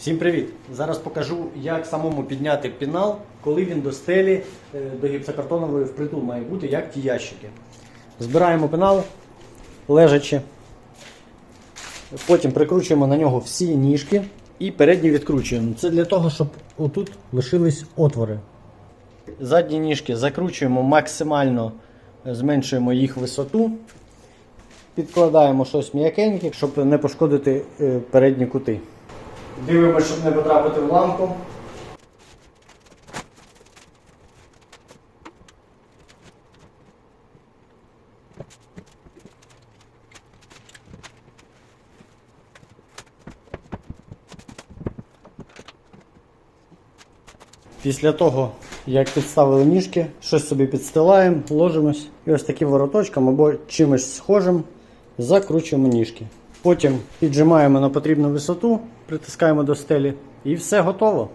Всім привіт! Зараз покажу, як самому підняти пінал, коли він до стелі е, до гіпсокартонової впритул має бути, як ті ящики. Збираємо пенал лежачи. Потім прикручуємо на нього всі ніжки і передні відкручуємо. Це для того, щоб отут лишились отвори. Задні ніжки закручуємо максимально, е, зменшуємо їх висоту. Підкладаємо щось м'якеньке, щоб не пошкодити е, передні кути. Дивимося, щоб не потрапити в лампу. Після того, як підставили ніжки, щось собі підстилаємо, ложимось і ось таким вороточком або чимось схожим закручуємо ніжки. Потім піджимаємо на потрібну висоту, притискаємо до стелі і все готово.